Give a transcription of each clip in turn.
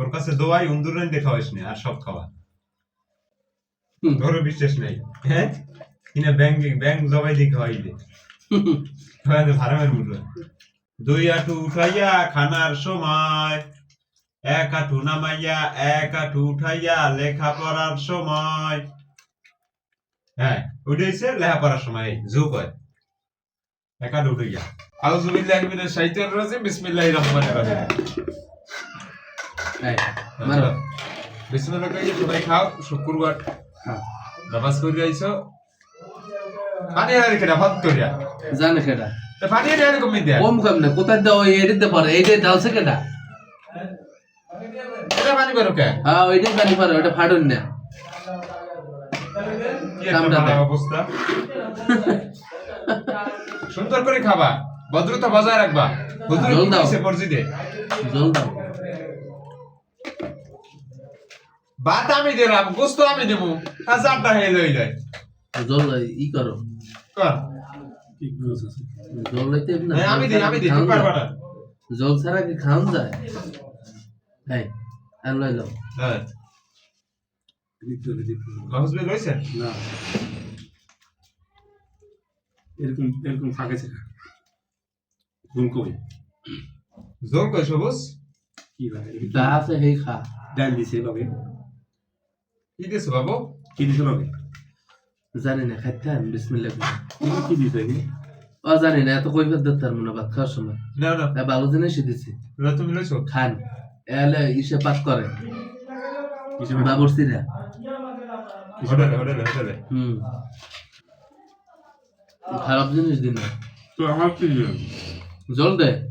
তোর কাছে দোয়াই উন্দুর রান দেখা হইস না আর সব খাওয়া। তোর বিশ্বাস নাই। হ্যাঁ? কিনা ব্যাংক ব্যাংক জবাই দিয়ে খাওয়াই দে। খাওয়াই ফার্মের মুদ্রা দুই আটু উঠাইয়া খানার সময় এক আটু নামাইয়া এক আটু উঠাইয়া লেখা পড়ার সময়। হ্যাঁ উঠেছে লেখা পড়ার সময় যোগ হয় এক আটু উঠাইয়া। আউযুবিল্লাহি মিনাশ শাইতানির রাজিম বিসমিল্লাহির রহমানির রহিম। বিসমিল্লাহ কইয়ে সবাই খাও শুক্রবার। হ্যাঁ। নামাজ করি আইছো। পানি আর কেডা? ভাত করিয়া। জানে কেডা? তা পানি আর কমই দেয়া। কম কম না কোথায় দাও ওই এডিতে পারে এইটাই দাওছে কেডা? এটা পানি বেরো কে? হ্যাঁ ওইটাই পানি পারে ওটা না। অবস্থা। সুন্দর করে খাবা। ভদ্রতা বজায় রাখবা। হুজুর কি মসজিদে? জল দাও। ভাত আমি দিলাম গোস্ত আমি দেবো হাজারটা হয়ে লই যায়। জল ই করো। কর। জল লইতে না হ্যাঁ, আমি দিই আমি দিই পারবা না জল ছাড়া কি খাওন যায়? এই আর লই যাও। হ্যাঁ। না। এরকম এরকম ফাঁকেছে না ভুল করি জোর কই সবুজ? সেই খা দিছে দিছো বাবু কি জানি এত খারাপ জিনিস দিন জল দে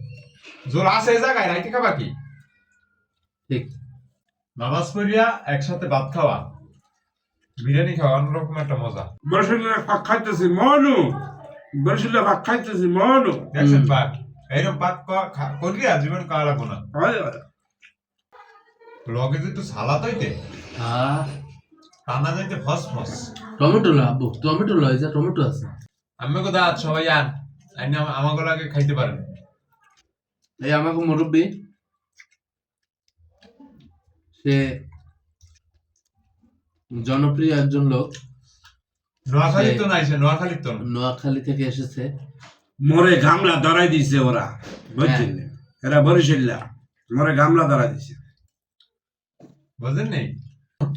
জোর আছে জায়গায় রাইতে খাবা কি? ঠিক। নামাজ পড়িয়া একসাথে ভাত খাওয়া বিরিয়ানি খাওয়া অন্যরকম একটা মজা। বরিশালের ফাঁক খাইতেছি মনু। বরিশালের ফাঁক খাইতেছি মনু। দেখছেন পাক এইরকম পাক ক- খা- করিয়া জীবন খাওয়া লাগবো না। লগে একটু সালাদ হইতে হ্যাঁ টানা যাইতে ফস ফস টমেটো লো আব্বু টমেটো লো এই যে টমেটো আছে। আমি কোথা সবাই আন। আইনে আমাকে লাগে খাইতে পারেন। এই আমাকে মুরব্বী। সে জনপ্রিয় একজন লোক। নোয়াখালী তো নাই সে নোয়াখালী তো নোয়াখালী থেকে এসেছে। মরে গামলা ধরাই দিছে ওরা। বুঝছেন এরা বরিশাল্লা। মরে গামলা ধরাই দিছে। বুঝলেন নেই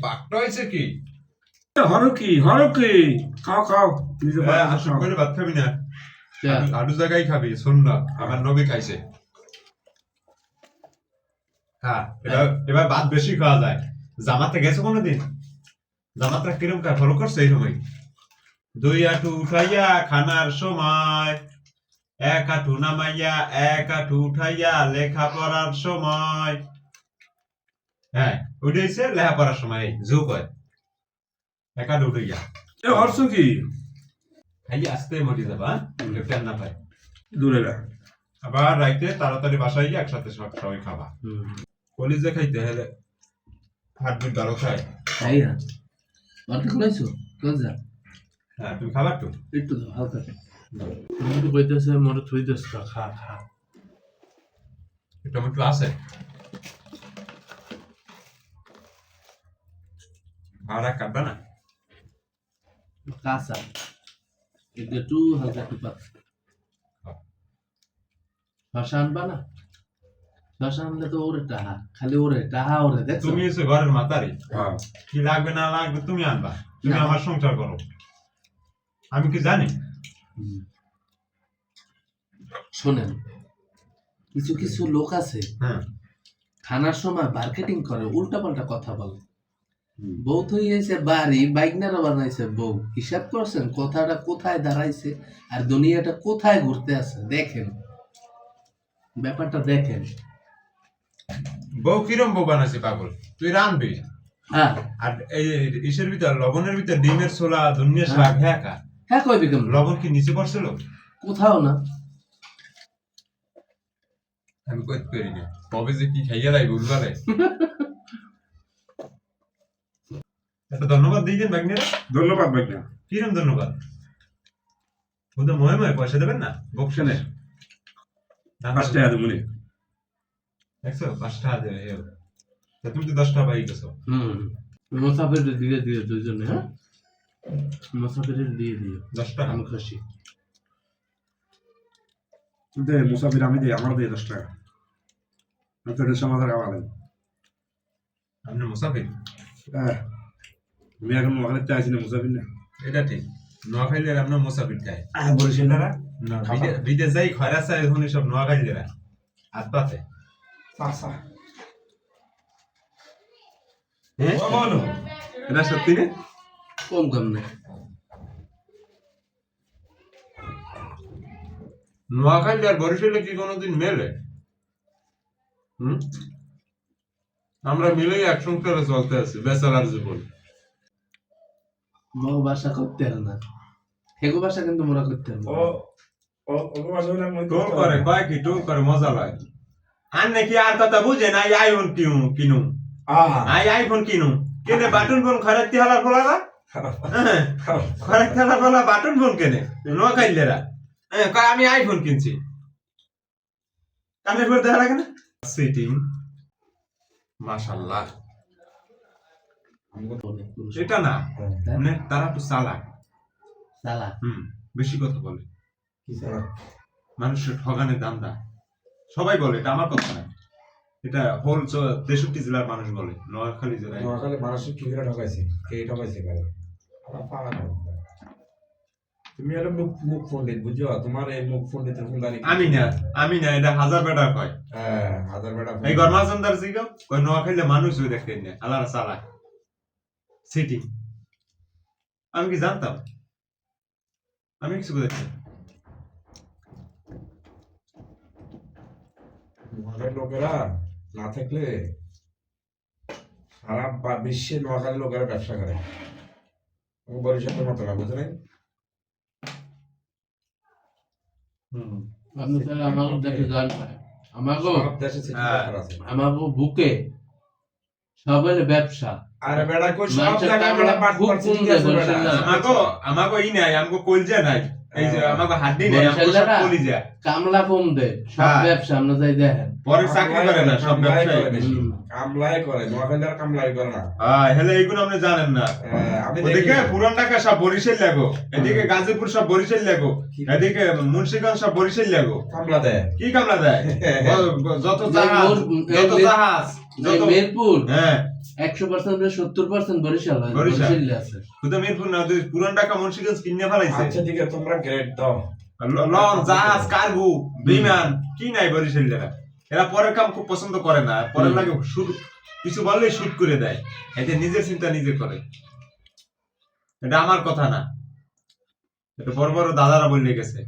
পাকটা হয়েছে কি? হরো কি? হরো কি? খাও খাও। নিজে। করে ভাত খাবি না। আলু- আলু জায়গায় খাবি শোন না আমার নবী খাইছে। হ্যাঁ এবার এবার ভাত বেশি খাওয়া যায়। জামাতে গেছো কোনোদিন? জামাতটা কিরম খায় ফলো করছে এই সময়? দুই আটু উঠাইয়া খানার সময় এক আটু নামাইয়া এক আটু উঠাইয়া লেখা পড়ার সময়। হ্যাঁ উঠেছে লেখা পড়ার সময় যোগ হয় এক আটু উঠাইয়া। এ হরছ কি? খাইয়ে আসতে মরি যাবা একটা না পায়। দূরে আবার রাইতে তাড়াতাড়ি বাসায় গিয়ে একসাথে সব সবাই খাবা। হুম, কলিজে খাইতে হলে হার্টবিট ভালো খায় তাই না। লইছো কোন যা হ্যাঁ তুমি খাবার তো একটু দাও হালকা তুমি তো কইতেছে মোর থুই দছ খা খা। টমেটো আছে ভাড়া কাটবা না? কাঁচা। একটু হালকা একটু পাত শশা আনবা না? আনলে তো ওরে টাহা খালি ওরে টাহা ওরে দেখছ তুমি এসে ঘরের মাতারি হ্যাঁ কি লাগবে না লাগবে তুমি আনবা তুমি আমার সংসার করো আমি কি জানি শোনেন কিছু কিছু লোক আছে হ্যাঁ খানার সময় মার্কেটিং করে উল্টা পাল্টা কথা বলে বউ তো হয়েছে বাড়ি বাইকনারা বানাইছে বউ হিসাব করছেন কথাটা কোথায় দাঁড়াইছে আর দুনিয়াটা কোথায় ঘুরতে আছে দেখেন ব্যাপারটা দেখেন বউ কিরম বউ বানাইছে পাগল? তুই রানবি? হ্যাঁ। আর এই ইসের ভিতর লবণের ভিতর ডিমের ছোলা হ্যাঁ। শাক হ্যাঁ। কা? হ্যাঁ কইবে কেমন লবণ কি নিচে পড়ছিল কোথাও না। আমি কইতে পারি না। কবে যে কি খাইয়া উলবারে একটা ধন্যবাদ দিয়ে দেন ব্যাগনেরা ধন্যবাদ ভাইয়া কিরম ধন্যবাদ? ওদের মহে মহে পয়সা দেবেন না? বকশালে পাঁচ টাকা দেবো নে। দেখছ? পাঁচ টাকা দেবে তা তুমি তো দশটা পাই গেছো হুম মুসাফির দিয়ে দিও দুজনে হ্যাঁ? মুসাফিরের দিয়ে দিও। দশটা। আমি খুশি। দে মুসাফির আমি দিই আমার দিয়ে দশ টাকা আমি তো আপনি মুসাফির? হ্যাঁ। আমি এখন মহালের চাইছি না মুসাফির না। এটা ঠিক। নোয়াখাইলে আপনার মুসাফির খায় বরিশালরা। না বিদেশ যাই খয়রা চাই এখন সব নোয়াখাইলেরা হাত পাতে চাষা হ্যাঁ? ও বলো এটা সত্যি না? কম কম না। নোয়াখালী আর বরিশালে কি কোনোদিন মেলে? হুম? আমরা মিলেই এক সংসারে চলতে আছি বেচারার জীবন। মগ ভাষা করতে হবে না। হেগো ভাষা কিন্তু মোরা করতে হবে ও ও ও ভাষা করে কয় কি? টোল করে মজা লাগে। আর নাকি আর কথা বুঝে না এই আইফোন কিনু কিনু। আই আইফোন কিনু। কেনে বাটন ফোন খরাতি হালার ফলা না? খরাতি হালার ফলা বাটন ফোন কেনে? নোয়াখাইলেরা হ্যাঁ কয় আমি আইফোন কিনছি। কানের পর দেখা লাগে না সিটিং মাশাআল্লাহ। এটা না? মানে তারা তো চালাক। সালা হুম বেশি কথা বলে। মানুষের ঠগানের দান্দা। সবাই বলে এটা আমার কথা না। এটা হোল তেষট্টি জেলার মানুষ বলে নোয়াখালী জেলায়। নোয়াখালী মানুষের কি করে ঠকাইছে কে ঠকাইছে কারে আমার তুমি হলো মুখ মুখ পণ্ডিত বুঝছ? তোমার এই মুখ পণ্ডিতের ফুলদারি আমি না আমি না এটা হাজার বেটার কয়। হ্যাঁ হাজার বেটা এই গরমাচন্দার জিগাও কয় নোয়াখালীতে মানুষ ওই দেখতে না আলাদা চালাক সিটি আমি কি জানতাম? আমি কিছু দেখছি নোয়াখালীর লোকেরা না থাকলে সারা বিশ্বে নোয়াখালীর লোকেরা ব্যবসা করে। বরিশালের মতো না বুঝলেন আপনি তাহলে আমাকে দেখে হ্যাঁ। বুকে সবের ব্যবসা। আরে বেড়া কই সব জায়গায় পাট আমাগো ই নাই আমাগো কলজা নাই। এই যে হ্যাঁ। কামলা কম দে সব হ্যাঁ। ব্যবসা আমরা যাই দেখেন। পরে চাকরি করে না সব। হুম। কামলাই করে নোয়াখালী আর কামলাই করে না। হ্যাঁ হেলে এইগুলো আপনি জানেন না। হ্যাঁ, আমি ওদিকে পুরান ঢাকা সব বরিশাল লাগো। এদিকে গাজীপুর সব বরিশাল লাগো। এদিকে মুন্সিগঞ্জ সব বরিশাল লাগো। কামলা দেয়। কি কামলা দেয়? যত জাহাজ যত জাহাজ। মিরপুর হ্যাঁ। একশো পার্সেন্ট সত্তর পার্সেন্ট বরিশাল বরিশাল। আছে। শুধু মিরপুর না তুই পুরান ঢাকা মুন্সিগঞ্জ কিনে ফেলাইছে। আচ্ছা ঠিক আছে তোমরা গ্রেড দাও। লঞ্চ জাহাজ কার্গো বিমান কি নাই বরিশাল এরা পরের কাম খুব পছন্দ করে না পরের। লাগে শুট কিছু বললেই শুট করে দেয়। এতে নিজের চিন্তা নিজে করে। এটা আমার কথা না। এটা বড় বড় দাদারা বললে গেছে।